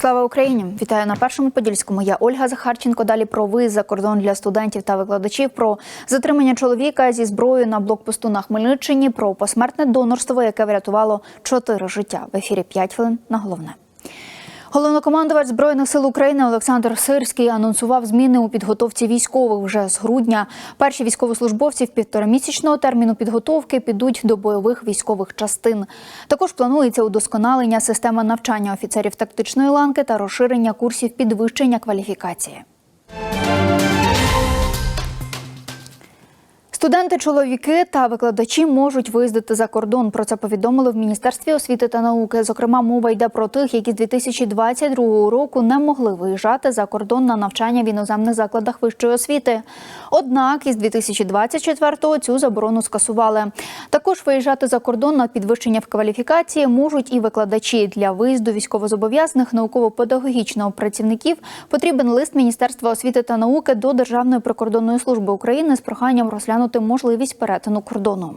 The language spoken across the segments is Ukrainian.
Слава Україні! Вітаю на першому подільському. Я Ольга Захарченко. Далі про виз за кордон для студентів та викладачів, про затримання чоловіка зі зброєю на блокпосту на Хмельниччині, про посмертне донорство, яке врятувало чотири життя. В ефірі 5 хвилин на головне. Головнокомандувач збройних сил України Олександр Сирський анонсував зміни у підготовці військових вже з грудня. Перші військовослужбовці в півторамісячного терміну підготовки підуть до бойових військових частин. Також планується удосконалення системи навчання офіцерів тактичної ланки та розширення курсів підвищення кваліфікації. Студенти, чоловіки та викладачі можуть виїздити за кордон. Про це повідомили в міністерстві освіти та науки. Зокрема, мова йде про тих, які з 2022 року не могли виїжджати за кордон на навчання в іноземних закладах вищої освіти. Однак із 2024-го цю заборону скасували. Також виїжджати за кордон на підвищення в кваліфікації можуть і викладачі для виїзду військовозобов'язаних науково-педагогічного працівників. Потрібен лист Міністерства освіти та науки до Державної прикордонної служби України з проханням розглянути можливість перетину кордону.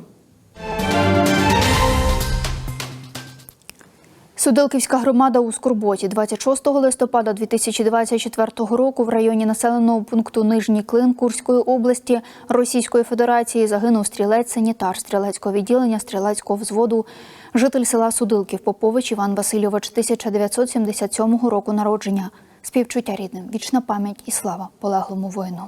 Судилківська громада у Скорботі 26 листопада 2024 року в районі населеного пункту Нижній Клин Курської області Російської Федерації загинув стрілець-санітар стрілецького відділення стрілецького взводу, житель села Судилків Попович Іван Васильович 1977 року народження. Співчуття рідним, вічна пам'ять і слава полеглому воїну.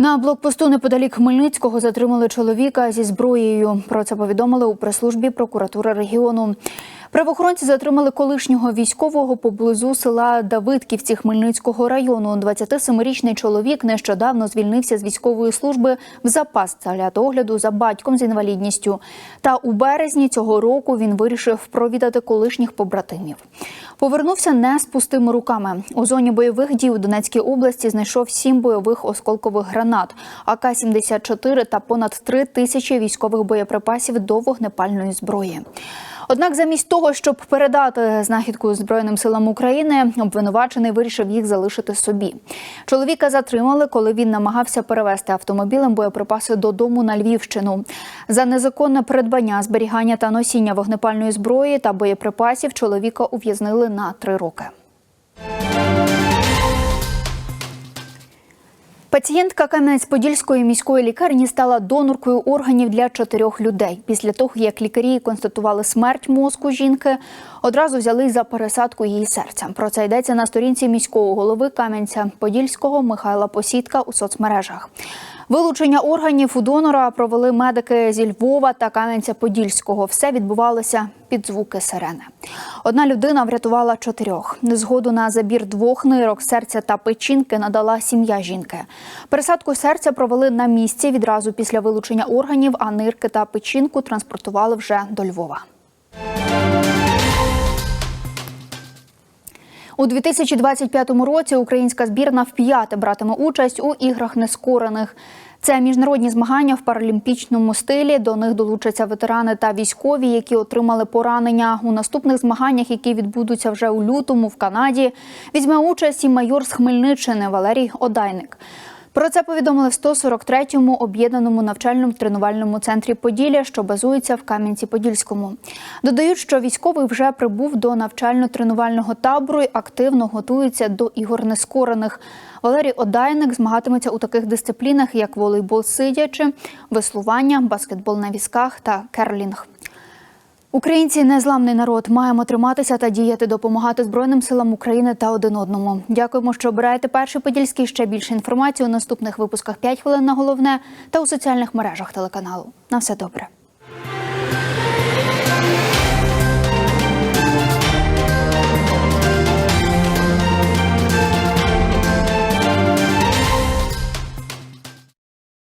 На блокпосту неподалік Хмельницького затримали чоловіка зі зброєю. Про це повідомили у прес-службі прокуратури регіону. Правоохоронці затримали колишнього військового поблизу села Давидківці Хмельницького району. 27-річний чоловік нещодавно звільнився з військової служби в запас для догляду за батьком з інвалідністю. Та у березні цього року він вирішив провідати колишніх побратимів. Повернувся не з пустими руками. У зоні бойових дій у Донецькій області знайшов сім бойових осколкових гранат, АК-74 та понад три тисячі військових боєприпасів до вогнепальної зброї. Однак, замість того, щоб передати знахідку Збройним силам України, обвинувачений вирішив їх залишити собі. Чоловіка затримали, коли він намагався перевезти автомобілем боєприпаси додому на Львівщину. За незаконне придбання, зберігання та носіння вогнепальної зброї та боєприпасів чоловіка ув'язнили на три роки. Пацієнтка Кам'янець-Подільської міської лікарні стала доноркою органів для чотирьох людей. Після того, як лікарі констатували смерть мозку жінки, одразу взяли за пересадку її серця. Про це йдеться на сторінці міського голови Кам'янця-Подільського Михайла Посідка у соцмережах. Вилучення органів у донора провели медики зі Львова та Кам'янця-Подільського. Все відбувалося під звуки сирени. Одна людина врятувала чотирьох. Згоду на забір двох нирок, серця та печінки надала сім'я жінки. Пересадку серця провели на місці відразу після вилучення органів, а нирки та печінку транспортували вже до Львова. У 2025 році українська збірна вп'яте братиме участь у іграх нескорених. Це міжнародні змагання в паралімпічному стилі. До них долучаться ветерани та військові, які отримали поранення. У наступних змаганнях, які відбудуться вже у лютому в Канаді, візьме участь і майор з Хмельниччини Валерій Одайник. Про це повідомили в 143-му об'єднаному навчальному тренувальному центрі Поділля, що базується в Кам'янці-Подільському. Додають, що військовий вже прибув до навчально-тренувального табору і активно готується до ігор нескорених. Валерій Одайник змагатиметься у таких дисциплінах, як волейбол сидячи, веслування, баскетбол на візках та керлінг. Українці незламний народ. Маємо триматися та діяти, допомагати Збройним силам України та один одному. Дякуємо, що обираєте перший подільський. Ще більше інформації у наступних випусках «5 хвилин на головне та у соціальних мережах телеканалу. На все добре.